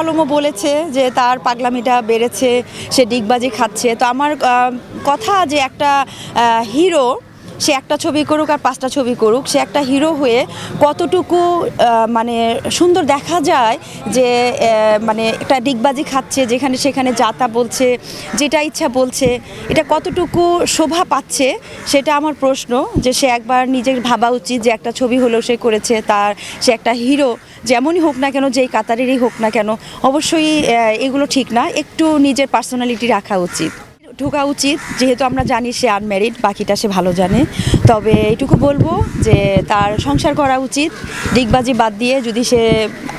আলমও বলেছে যে তার পাগলামিটা বেড়েছে, সে ডিগবাজি খাচ্ছে। তো আমার কথা যে একটা হিরো সে একটা ছবি করুক আর পাঁচটা ছবি করুক, সে একটা হিরো হয়ে কতটুকু মানে সুন্দর দেখা যায় যে মানে একটা ডিগবাজি খাচ্ছে, যেখানে সেখানে যাতা বলছে, যেটা ইচ্ছা বলছে, এটা কতটুকু শোভা পাচ্ছে সেটা আমার প্রশ্ন যে সে একবার নিজের ভাবা উচিত যে একটা ছবি হলেও সে করেছে, তার সে একটা হিরো যেমনই হোক না কেন, যেই কাতারেরই হোক না কেন, অবশ্যই এগুলো ঠিক না, একটু নিজের পার্সোনালিটি রাখা উচিত। ঢোকা উচিত। যেহেতু আমরা জানি সে আনম্যারিড বাকিটা সে ভালো জানে। তবে এইটুকু বলব যে তার সংসার করা উচিত। ডিগবাজি বাদ দিয়ে যদি সে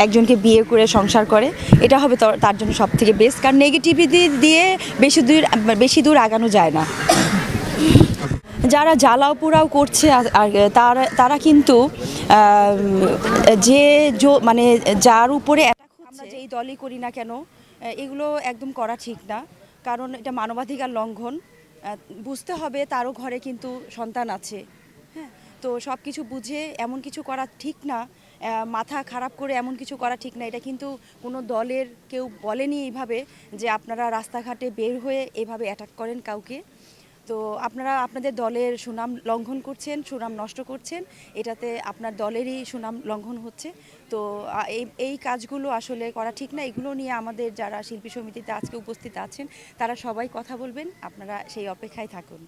একজনকে বিয়ে করে সংসার করে, এটা হবে তার- জন্য সব থেকে বেস্ট কারণ নেগেটিভিটি দিয়ে বেশি দূর বেশি দূর আগানো যায় না। যারা জ্বালাও পোড়াও করছে তারা তারা কিন্তু যে মানে যার উপরে আমরা যেই দলই করি না কেন, এগুলো একদম করা ঠিক না। কারণ এটা মানবাধিকার লঙ্ঘন। বুঝতে হবে তারও ঘরে কিন্তু সন্তান আছে। হ্যাঁ তো সব কিছু বুঝে এমন কিছু করা ঠিক না। মাথা খারাপ করে এমন কিছু করা ঠিক না। এটা কিন্তু কোনো দলের কেউ বলেনি এইভাবে যে আপনারা রাস্তাঘাটে বের হয়ে এভাবে অ্যাটাক করেন কাউকে। তো আপনারা আপনাদের দলের সুনাম লঙ্ঘন করছেন, সুনাম নষ্ট করছেন, এটাতে আপনার দলেরই সুনাম লঙ্ঘন হচ্ছে। তো এই এই কাজগুলো আসলে করা ঠিক না, এগুলো নিয়ে আমাদের যারা শিল্পী সমিতিতে আজকে উপস্থিত আছেন, তারা সবাই কথা বলবেন, আপনারা সেই অপেক্ষায় থাকুন।